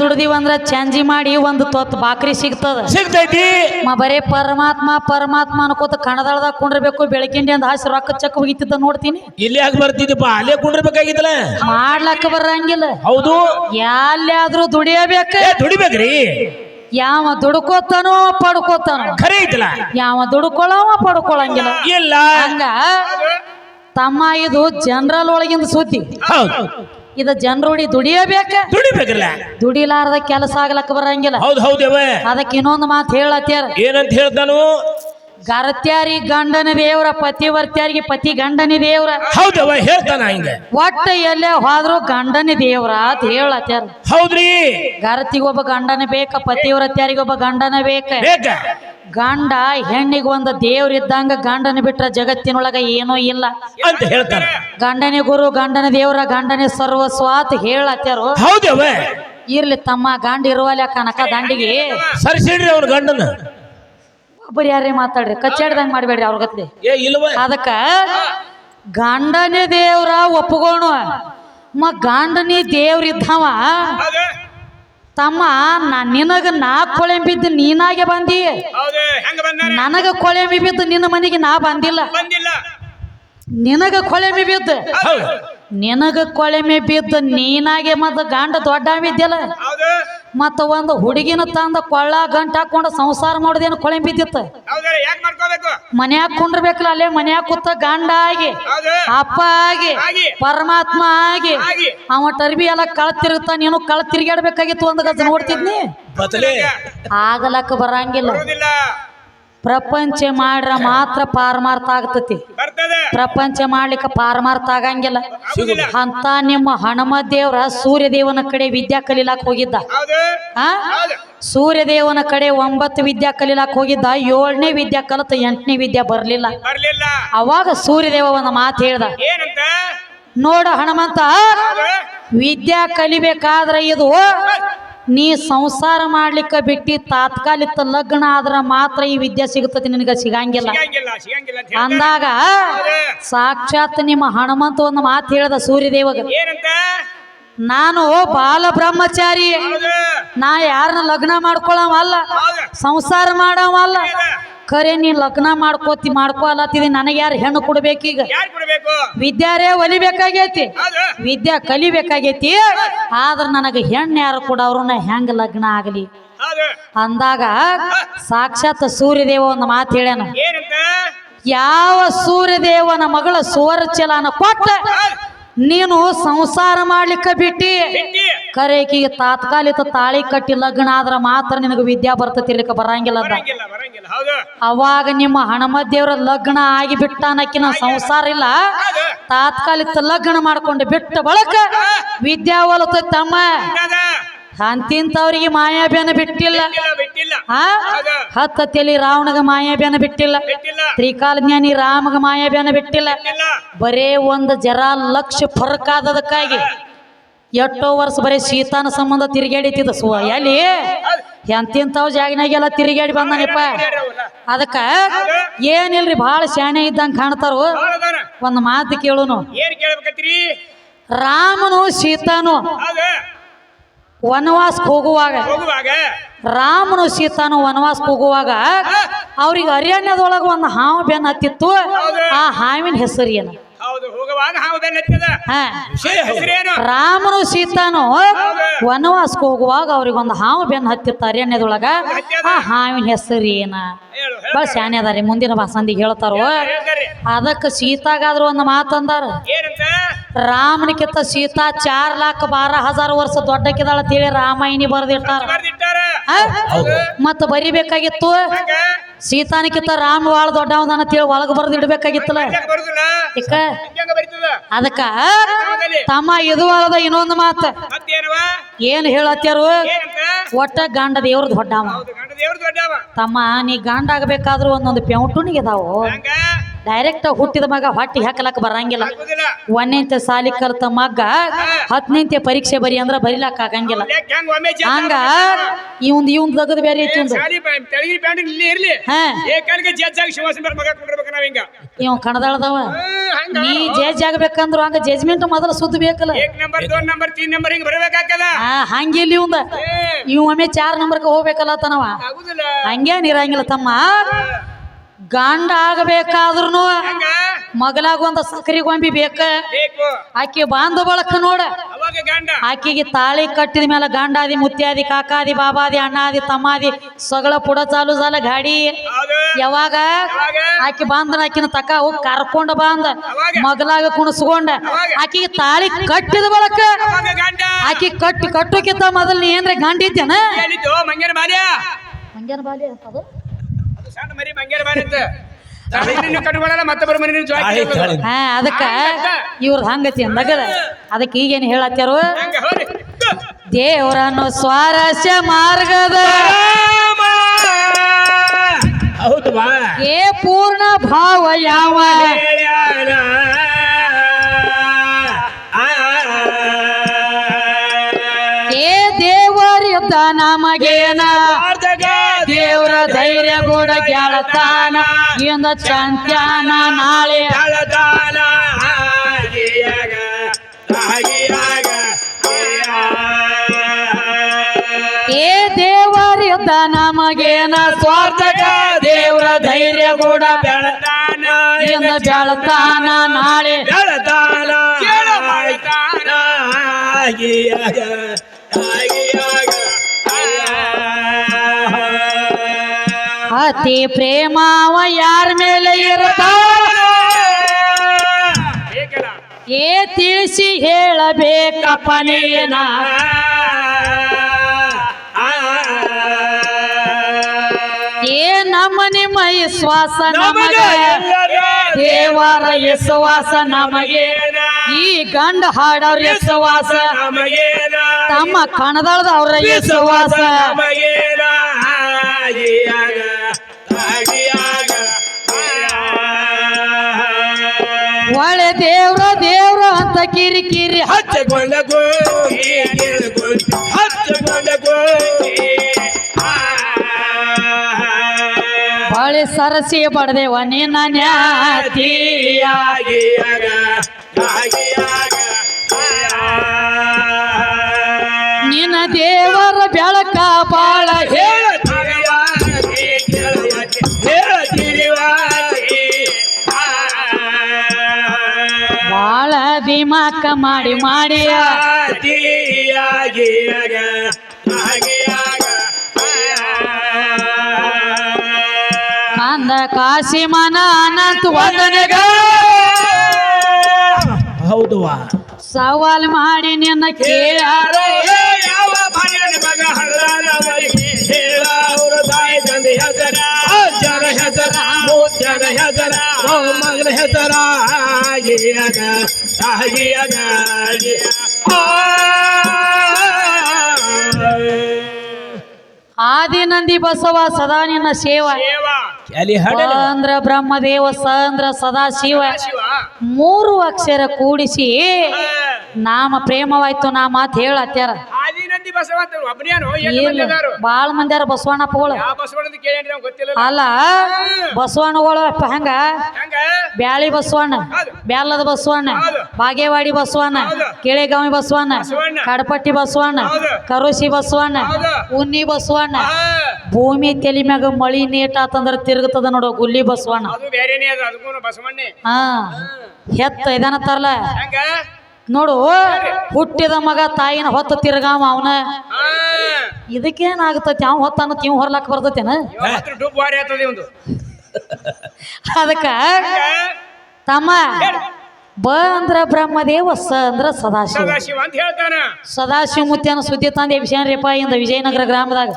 ದುಡ್ದಿವ ಅಂದ್ರ ಚಂಜಿ ಮಾಡಿ ಒಂದು ತೊತ್ತು ಬಾಕ್ರಿ ಸಿಗ್ತದ. ಸಿಗ್ತೈತಿ. ಮ ಬರೇ ಪರಮಾತ್ಮ ಪರಮಾತ್ಮ ಅನ್ಕೋತ ಕಣದಳದ ಕುಂಡ್ರಬೇಕು ಬೆಳಕಿಂಡಿ ಅಂದ ಹಾಸಿ ರೊಕ್ಕ ಚಕ್ ಹೋಗಿತ್ತಿದ್ದ ನೋಡ್ತೀನಿ. ಇಲ್ಲಿ ಯಾಕೆ ಬರ್ತಿದ್ದಪ್ಪ ಅಲ್ಲೇ ಕುಂಡ್ರಬೇಕಾಗಿತ್ತಲ್ಲ? ಮಾಡ್ಲಕ್ಕ ಬರಂಗಿಲ್ಲ. ಹೌದು. ಎಲ್ಲಾದ್ರೂ ದುಡಿಯಬೇಕ? ದುಡಿಬೇಕ್ರಿ. ಯಾವ ದುಡ್ಕೋತಾನೋ ಪಡ್ಕೋತಾನೋ. ಖರೆ ಐತಲ್ಲ. ಯಾವ ದುಡ್ಕೊಳ್ಳವ ಪಡ್ಕೊಳಂಗಿಲ್ಲ. ಇಲ್ಲ. ಹಂಗ ತಮ್ಮ ಇದು ಜನರಲ್ ಒಳಗಿಂದ ಸುದ್ದಿ. ಹೌದು. ಇದು ಜನರೋಡಿ ದುಡಿಯಬೇಕ? ದುಡಿಬೇಕಲ್ಲ? ದುಡಿಲಾರದ ಕೆಲಸ ಆಗ್ಲಕ್ಕ ಬರಂಗಿಲ್ಲ. ಹೌದು ಹೌದೇವ ಅದಕ್ಕೆ ಇನ್ನೊಂದು ಮಾತು ಹೇಳತ್ಯಾರ. ಏನಂತ ಹೇಳ್ತಾನು ಗರತ್ಯಾರಿ ಗಂಡನ ದೇವ್ರ ಪತಿವರ್ತ್ಯಾರಿಗೆ ಪತಿ ಗಂಡನ ದೇವ್ರ. ಹೌದವ ಹೇಳ್ತಾನ ಹಿಂಗೆ. ಒಟ್ಟ ಎಲ್ಲೇ ಹೋದ್ರು ಗಂಡನ ದೇವ್ರ ಅಂತ ಹೇಳತ್ಯಾರ ಹೌದ್ರಿ? ಗರತಿಗೊಬ್ಬ ಗಂಡನ ಬೇಕ ಪತಿವ್ರತ್ಯಾರಿಗೊಬ್ಬ ಗಂಡನ ಬೇಕ. ಬೇಕ? ಗಂಡ ಹೆಣ್ಣಿಗೆ ಒಂದು ದೇವ್ರ ಇದ್ದಂಗ ಗಂಡನ ಬಿಟ್ರ ಜಗತ್ತಿನೊಳಗ ಏನೂ ಇಲ್ಲ. ಅಂತ ಹೇಳ್ತಾರ ಗಂಡನೇ ಗುರು ಗಂಡನ ದೇವ್ರ ಗಂಡನೇ ಸರ್ವಸ್ವ ಅಂತ ಹೇಳತ್ಯಾರು ಹೌದವ ಇರ್ಲಿ ತಮ್ಮ ಗಂಡ ಇರುವಲ್ಲ ಕನಕ ದಂಡಿಗೆ. ಸರಿಸಿಡ್ರಿ ಅವ್ರ ಗಂಡನ. ಒಬ್ಬರು ಯಾರೇ ಮಾತಾಡ್ರಿ ಕಚ್ಚಾಡ್ದಂಗ್ ಮಾಡ್ಬೇಡ್ರಿ ಅವ್ರ ಗತ್ಲಿ. ಏ ಇಲ್ವ ಅದಕ್ಕ ಗಂಡನೇ ದೇವ್ರ ಒಪ್ಪಗೋಣ ಮ ಗಂಡನಿ ದೇವ್ರ ಇದ್ದವ. ತಮ್ಮ ನಾ ನಿನಗ ನಾ ಕೊಳೆಂಬಿದ್ದು ನೀನಾಗೆ ಬಂದಿ. ನನಗ ಕೊಳೆಂಬಿ ಬಿದ್ದು ನಿನ್ನ ಮನೆಗೆ ನಾ ಬಂದಿಲ್ಲ. ನಿನಗ ಕೊಳೆಮಿ ಬಿದ್ದು. ನಿನಗ ಕೊಳೆಮಿ ಬಿದ್ದು ನೀನಾಗೆ ಮತ್ತು ಗಂಡ ದೊಡ್ಡ ಬಿದ್ದಿಲ್ಲ ಮತ್ತ ಒಂದು ಹುಡುಗಿನ ತಂದ ಕೊಳ್ಳ ಗಂಟ ಹಾಕೊಂಡು ಸಂಸಾರ ಮಾಡೋದೇನು ಕೊಳೆ ಬಿದ್ದಿತ್ತು? ಮನ್ಯಾಗ ಕುಂಡ್ರಬೇಕಲ್ಲ ಅಲ್ಲೇ ಮನ್ಯಾಗ ಕೂತ ಗಂಡ ಆಗಿ ಅಪ್ಪ ಆಗಿ. ಪರಮಾತ್ಮ ಆಗಿ. ಅವ ಟರ್ಬಿ ಎಲ್ಲ ಕಳ ತಿರುಗ್ತಾ ನೀನು ಕಳ ತಿರುಗಾಡ್ಬೇಕಾಗಿತ್ತು ಒಂದು ಗಜ ನೋಡ್ತಿದ್ನಿ? ಆಗಲಕ್ಕ ಬರಂಗಿಲ್ಲ. ಪ್ರಪಂಚ ಮಾಡ್ರ ಮಾತ್ರ ಪಾರಮಾರ್ಥ ಆಗ್ತತಿ. ಪ್ರಪಂಚ ಮಾಡ್ಲಿಕ್ಕೆ ಪಾರಮಾರ್ಥ ಆಗಂಗಿಲ್ಲ. ಅಂತ ನಿಮ್ಮ ಹನುಮ ದೇವ್ರ ಸೂರ್ಯ ದೇವನ ಕಡೆ ವಿದ್ಯಾ ಕಲೀಲಾಕ್ ಹೋಗಿದ್ದ. ಆ? ಸೂರ್ಯ ದೇವನ ಕಡೆ ಒಂಬತ್ತು ವಿದ್ಯಾ ಕಲೀಲಾಕ್ ಹೋಗಿದ್ದ. ಏಳನೇ ವಿದ್ಯಾ ಕಲಿತ ಎಂಟನೇ ವಿದ್ಯಾ ಬರ್ಲಿಲ್ಲ. ಬರ್ಲಿಲ್ಲ. ಅವಾಗ ಸೂರ್ಯದೇವ ಒಂದು ಮಾತು ಹೇಳ್ದ. ನೋಡ ಹನುಮಂತ. ಹೌದು. ವಿದ್ಯಾ ಕಲಿಬೇಕಾದ್ರೆ ಇದು ನೀ ಸಂಸಾರ ಮಾಡ್ಲಿಕ್ಕೆ ಬಿಟ್ಟು ತಾತ್ಕಾಲಿಕ ಲಗ್ನ ಆದ್ರ ಮಾತ್ರ ಈ ವಿದ್ಯೆ ಸಿಗುತ್ತದೆ ನಿನಗೆ? ಸಿಗಂಗಿಲ್ಲ. ಅಂದಾಗ ಸಾಕ್ಷಾತ್ ನಿಮ್ಮ ಹನುಮಂತ ಒಂದು ಮಾತು ಹೇಳ್ದ ಸೂರ್ಯದೇವಗ. ನಾನು ಬಾಲ ಬ್ರಹ್ಮಚಾರಿ. ನಾ ಯಾರನ್ನ ಲಗ್ನ ಮಾಡ್ಕೊಳ್ಳವಲ್ಲ ಸಂಸಾರ ಮಾಡವಲ್ಲ ಖರೆ ನೀ ಲಗ್ನ ಮಾಡ್ಕೋತಿ ಮಾಡ್ಕೊಳತ್ತಿದಿ ನನಗೆ ಯಾರು ಹೆಣ್ಣು ಕೊಡ್ಬೇಕೀಗ ಕೊಡ್ಬೇಕು? ವಿದ್ಯಾರೇ ಒಲಿಬೇಕಾಗೈತಿ. ವಿದ್ಯಾ ಕಲಿಬೇಕಾಗೈತಿ. ಆದ್ರ ನನಗೆ ಹೆಣ್ಣು ಯಾರು ಕೊಡವ್ರನ್ನ ಹೆಂಗ ಲಗ್ನ ಆಗಲಿ? ಅಂದಾಗ ಸಾಕ್ಷಾತ್ ಸೂರ್ಯದೇವ ಒಂದು ಮಾತು ಹೇಳ್ಯಾನ. ಯಾವ ಸೂರ್ಯದೇವನ ಮಗಳ ಸುವರ್ಚಲನ ಕೊಟ್ಟ ನೀನು ಸಂಸಾರ ಮಾಡ್ಲಿಕ್ಕೆ ಬಿಟ್ಟಿ. ಬಿಟ್ಟಿ ಕರೇಕಿಗೆ ತಾತ್ಕಾಲಿಕ ತಾಳಿ ಕಟ್ಟಿ ಲಗ್ನ ಆದ್ರ ಮಾತ್ರ ನಿನಗೆ ವಿದ್ಯಾ ಬರಂಗಿಲ್ಲ ಅಂದ. ಬರಂಗಿಲ್ಲ ಅವಾಗ ನಿಮ್ಮ ಹಣಮ ದೇವ್ರ ಲಗ್ನ ಆಗಿ ಬಿಟ್ಟ ಅನ್ನಕ್ಕಿನ ಸಂಸಾರ ಇಲ್ಲ. ತಾತ್ಕಾಲಿಕ ಲಗ್ನ ಮಾಡ್ಕೊಂಡು ಬಿಟ್ಟ ಬಳಕ ವಿದ್ಯಾ ತಮ್ಮ. ಹಂಗದ. ಅಂತಿಂತವ್ರಿಗೆ ಮಾಯಾಬ್ಯಾನ ಬಿಟ್ಟಿಲ್ಲ. ತಲಿ ರಾವಣಗ ಮಾಯಾಬ್ಯಾನ ಬಿಟ್ಟಿಲ್ಲ. ಬಿಟ್ಟಿಲ್ಲ. ತ್ರಿಕಾಲ ಜ್ಞಾನಿ ರಾಮಗ ಮಾಯಾಬ್ಯಾನ ಬಿಟ್ಟಿಲ್ಲ. ಬಿಟ್ಟಿಲ್ಲ. ಬರೇ ಒಂದು ಜರ ಲಕ್ಷ ಫರಕ್ ಆದದಕ್ಕಾಗಿ ಎಷ್ಟೋ ವರ್ಷ ಬರೀ ಶೀತಾನ ಸಂಬಂಧ ತಿರುಗಾಡಿತಿದ್ದ ಸುವ. ಎಲ್ಲಿ? ಎಂತಿಂತಾವ್ ಜಾಗನಾಗೆಲ್ಲ ತಿರುಗಾಡಿ ಬಂದಾನಪ್ಪ. ಅದಕ್ಕ ಏನಿಲ್ರಿ ಭಾಳ ಶಾಣೆ ಇದ್ದಂಗೆ ಕಾಣ್ತಾರೋ. ಒಂದು ಮಾತು ಕೇಳುನು. ರಾಮನು ಸೀತಾನು ಹೌದು. ವನವಾಸಕ್ಕೆ ಹೋಗುವಾಗ ಹೋಗುವಾಗ? ರಾಮನು ಸೀತಾನು ವನವಾಸಕ್ಕೆ ಹೋಗುವಾಗ ಅವ್ರಿಗೆ ಅರಣ್ಯದೊಳಗೆ ಒಂದು ಹಾವು ಬೆನ್ನ ಹತ್ತಿತ್ತು. ಆ ಹಾವಿನ ಹೆಸರು ಏನು? ಹೌದು ಹೋಗುವಾಗ ಹಾವು ಹಾ. ಹೆಸರೇನು? ರಾಮನು ಸೀತಾನು. ವನವಾಸಕ್ಕೆ ಹೋಗುವಾಗ ಅವ್ರಿಗೊಂದು ಹಾವು ಬೆನ್ನು ಹತ್ತಿತ್ತು ಅರಣ್ಯದೊಳಗ ಆ ಹಾವಿನ ಹೆಸರು ಏನ ಹೇಳು. ಭಾಳ ಶಾನೆ ಅದಾರಿ ಮುಂದಿನ ಭಾಷಂದಿಗೆ ಹೇಳ್ತಾರೋ? ಹೇಳ್ತಾರೆ ಅದಕ್ಕೆ ಸೀತಾಗಾದ್ರು ಒಂದು ಮಾತಂದಾರ. ಏನಂತ? ರಾಮನಿಕಿಂತ ಸೀತಾ ಚಾರ್ ಲಾಖ ಬಾರ ಹಜಾರ್ ವರ್ಷ ದೊಡ್ಡಕ್ಕಿದಾಳ ಅಂತೇಳಿ ರಾಮಾಯಣಿ ಬರ್ದಿರ್ತಾರ. ಬರ್ದಿಟ್ಟಾರ ಮತ್ತ ಬರಿಬೇಕಾಗಿತ್ತು? ಸೀತಾನ ಕಿತ್ತ ರಾಮ ಬಾಳ ದೊಡ್ಡವನ ಅಂತೇಳಿ ಒಳಗೆ ಬರ್ದು ಇಡ್ಬೇಕಾಗಿತ್ತಲ್ಲ? ಹಂಗ ಬರುದಿಲ್ಲ. ಇಕ್ಕ? ಅದಕ್ಕ? ತಮ್ಮ ಇದು ಅಲ್ಲದ ಇನ್ನೊಂದು ಮಾತ. ಏನ್ ಹೇಳತ್ಯಾರು? ಏನಂತ? ಒಟ್ಟ ಗಂಡ ದೇವ್ರ ದೊಡ್ಡವ. ತಮ್ಮ ನೀ ಗಂಡ ಆಗ್ಬೇಕಾದ್ರೂ ಒಂದೊಂದು ಪೆಂಟುಣಿಗೆ ಹಂಗ? ಡೈರೆಕ್ಟ್ ಹುಟ್ಟಿದ ಮಗ ಹೊಟ್ಟಿ ಹಾಕಲಕ್ಕ ಬರಂಗಿಲ್ಲ. ಒಂದನೇಂತೆ ಸಾಲಿ ಕಲ್ತ ಮಗ ಹತ್ತನೇ ಪರೀಕ್ಷೆ ಬರಿ ಅಂದ್ರ ಬರಿಲಾಕ ಆಗಂಗಿಲ್ಲ. ಹಂಗ ಈ ಒಂದು ತಗದ ಇವಂದ್ ಇವಂದ್ ಬೇರೆ ಐತಿ ಇವಂದು. ಇವ್ ಕಣದಾಳದವ. ನೀ ಜೇಜ್ ಆಗ್ಬೇಕಂದ್ರು ಹಂಗ ಜಜ್ಮೆಂಟ್ ಮೊದಲು ಸುದ್ದಿ ಬೇಕಲ್ಲ. ನಂಬರ್ ನಂಬರ್ ನಂಬರ್ ಹಂಗಿಲ್ಲ ಇವಂದ. ಇವ್ ಒಮ್ಮೆ ಚಾರ್ ನಂಬರ್ಗೆ ಹೋಗ್ಬೇಕಲ್ಲ ತನವ. ಹಂಗೇನ್ ಇರಂಗಿಲ್ಲ ತಮ್ಮ. ಗಂಡ ಆಗಬೇಕಾದ್ರೂ ಮಗಲಾಗ ಒಂದ ಸಕ್ರಿ ಗೊಂಬಿ ಬೇಕ? ಆಕಿ ಬಾಂಧ ಬಳಕ ನೋಡ. ಆಕಿಗೆ ತಾಳಿ ಕಟ್ಟಿದ ಮೇಲೆ ಗಂಡಾದಿ ಮುತ್ಯಾದಿ ಕಾಕಾದಿ ಬಾಬಾದಿ ಅಣ್ಣಾದಿ ತಮ್ಮಾದಿ ಸಗಳ ಪುಡ ಚಾಲು ಸಾಲ ಗಾಡಿ. ಯಾವಾಗ? ಆಕೆ ಬಂದನ ಆಕಿನ ತಕ ಹೋಗಿ ಕರ್ಕೊಂಡ ಬಂದ? ಮಗಲಾಗ ಕುಣಸ್ಕೊಂಡ. ಆಕೆಗೆ ತಾಳಿ ಕಟ್ಟಿದ ಬಳಕ. ಆಕಿ ಕಟ್ಟಿ ಕಟ್ಟೋಕಿತ್ತ ಮೊದಲು ಏನ್ರ ಗಂಡ ಇದ್ದೇನ ಮಂಗ್ಯಾರ ಬಾಲ್ಯ? ಅದು? ಸಣ್ಣ ಮರಿ ಕಟ್ಕೊಳ್ಳಲ್ಲ ಮತ್ತೊಬ್ಬರ ಮನೆ. ಹಾ ಅದಕ್ಕ ಇವ್ರ ಹಂಗತಿ ಅಂದಾಗ ಅದಕ್ಕೆ ಈಗೇನು ಹೇಳತ್ತಾರು ದೇವರನ್ನು ಸ್ವಾರಸ್ಯ ಮಾರ್ಗದ ಏ ಪೂರ್ಣ ಭಾವ ಯಾವ? ಏ ದೇವರಿದ್ದ ನಮಗೇನ? ಕೂಡ ಗೆಳತಾನ ಇಂದ ಚಂತ್ಯಾನ ನಾಳೆ. ಜಲದಾನ ಆಗಿಯಾಗ, ಆಗಿಯಾಗ, ಏ ದೇವರಿದ್ದ ನಮಗೇನ ಸ್ವಾರ್ಥಕ? ದೇವರ ಧೈರ್ಯ ಕೂಡ ಬೆಳತಾನ ಇಂದ ಬೆಳತಾನ ನಾಳೆ. ಬೆಳತಾನ ಕೇಳ ಮಾಡ್ತಾನ. ಅತಿ ಪ್ರೇಮವ ಯಾರ ಮೇಲೆ ಏ ತಿಳಿಸಿ ಹೇಳಬೇಕಪ್ಪ ನೀನ. ಏ ನಮ್ಮ ನಿಮ್ಮ ವಿಶ್ವಾಸ ನಮಗ. ದೇವರ ವಿಶ್ವಾಸ ನಮಗೆ. ಈ ಗಂಡ ಹಾಡವ್ರ ವಿಶ್ವಾಸ. ತಮ್ಮ ಕಣದಳದವ್ರ ವಿಶ್ವಾಸ ಒಳ್ಳೆ ದೇವ್ರ ದೇವ್ರ ಅಂತ ಕಿರಿ ಕಿರಿ. ಹಚ್ಚಕೊಂಡ ಗೋಗಿ ಹಚ್ಚಕೊಂಡ ಗೋಗಿ ಹೊಳೆ ಸರಸಿ ಬಡದೇವ ನಿನ್ನ ನ್ಯಾತಿಯ ನಿನ್ನ ದೇವರ ಬೆಳಕ ಬಾಳ ಹೇಳ ದಿಮಾಕ ಮಾಡಿ ಮಾಡಿ ಅಂದ ಕಾಶಿ ಮನ ಅನಂತ ವಂದನೆಗ. ಹೌದುವಾ. ಸವಾಲ್ ಮಾಡಿ ನಿನ್ನ ಕೇಳಿ ಯಾವ ಮಗ ಹಳ್ಳನವರಿಗೆ ಮಗನ ಹೆಸರ ಆಗಿಯಾಗ ಆಗಿಯಾಗ ಆದಿನಂದಿ ಬಸವ ಸದಾ ನಿನ್ನ ಸೇವ. ಅಂದ್ರ ಬ್ರಹ್ಮದೇವ ಸಂದ್ರ ಸದಾ ಶಿವ ಶಿವ ಮೂರು ಅಕ್ಷರ ಕೂಡಿಸಿ. ನಾಮ ಪ್ರೇಮವಾಯ್ತು ನಾ ಮಾತು ಹೇಳತ್ಯಾರ ಬಾಳ ಮಂದ್ಯಾರ ಬಸವಣ್ಣಪ್ಪಗಳು? ಅಲ್ಲ ಬಸವಣ್ಣಗಳು ಹಂಗ? ಬ್ಯಾಳಿ ಬಸವಣ್ಣ. ಬ್ಯಾಲದ ಬಸವಣ್ಣ ಬಾಗೇವಾಡಿ ಬಸವಣ್ಣ. ಕೆಳೆಗಾವಿ ಬಸವಣ್ಣ. ಕಡಪಟ್ಟಿ ಬಸವಣ್ಣ ಕರೋಸಿ ಬಸವಣ್ಣ ಉನ್ನಿ ಬಸವಣ್ಣ. ಭೂಮಿ ತೆಲಿ ಮ್ಯಾಗ ಮಳಿ ನೀಟ್ ಆತಂದ್ರ ತಿರುಗತದ ನೋಡು ಗುಲ್ಲಿ ಬಸವಣ್ಣ. ಹಾ. ಹೆತ್ತ ಇದನ್ನ ಹಂಗ? ನೋಡು ಹುಟ್ಟಿದ ಮಗ ತಾಯಿನ ಹೊತ್ತ ತಿರ್ಗಾವ ಅವನ. ಇದಕ್ಕೇನಾಗತೈತಿ? ಅವ್ ಹೊತ್ತಾನ ತಿವ್ ಹೊರ್ಲಾಕ್ ಬರ್ತೈತೇನ? ಅದಕ್ಕ ತಮ್ಮ ಬ ಅಂದ್ರ ಬ್ರಹ್ಮದೇವ ಸ ಅಂದ್ರ ಸದಾಶಿವ ಸದಾಶಿವ ಮುತ್ಯನ ಸುದ್ದಿ ತಂದೆ ವಿಜಯನರಿಪ್ಪ ಇಂದ ವಿಜಯನಗರ ಗ್ರಾಮದಾಗ.